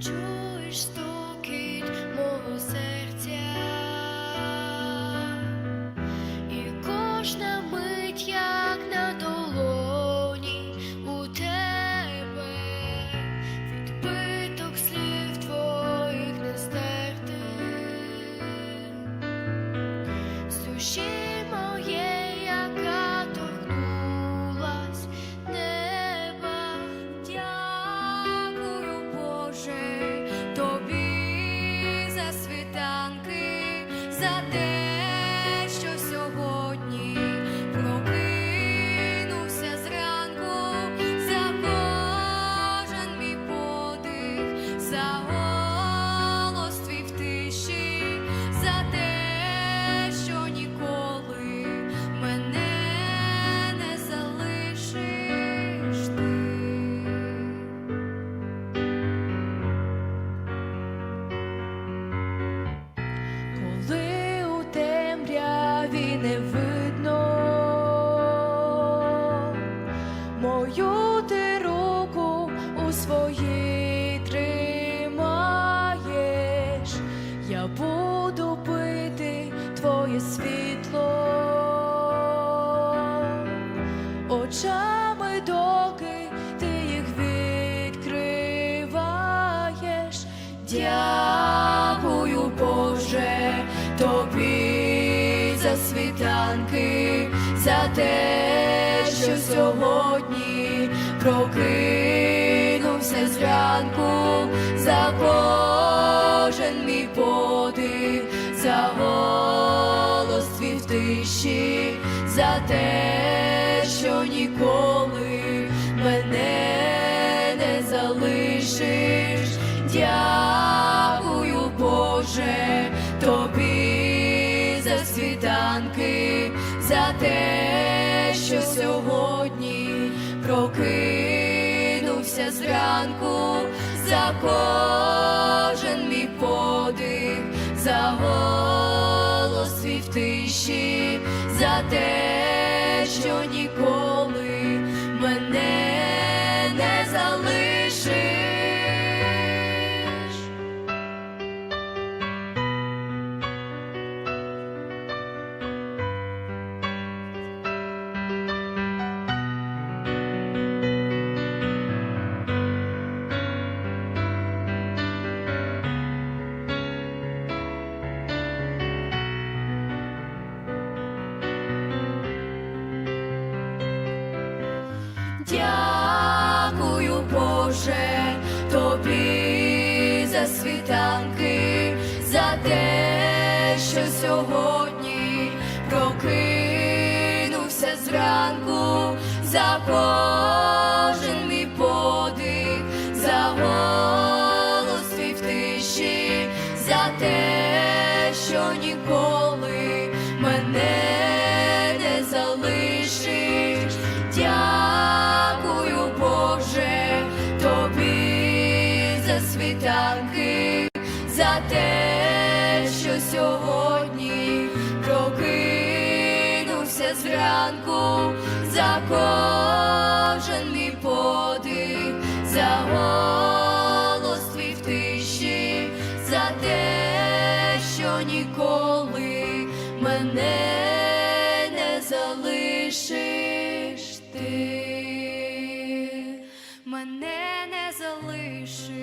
чуєш стукіт мого серця, і кожна мить, як на долоні у тебе, відбиток слів твоїх не за те, мою ти руку у своїй тримаєш, я буду пити твоє світло. Очами, за світанки, за те, що сьогодні прокинувся зранку, за кожен мій подих, за голос твій в тиші, за те, що ніколи мене не залишиш. Дякую, Боже, світанки, за те, що сьогодні прокинувся зранку, за кожен мій подих, за голос свій в тиші, за те, Дякую, Боже, тобі за світанки, за те, що сьогодні прокинувся зранку, за кожен мій подих, за те, що сьогодні прокинувся зранку за кожен мій подих, за голос твій в тиші, за те, що ніколи мене не залишиш ти, мене не залишиш.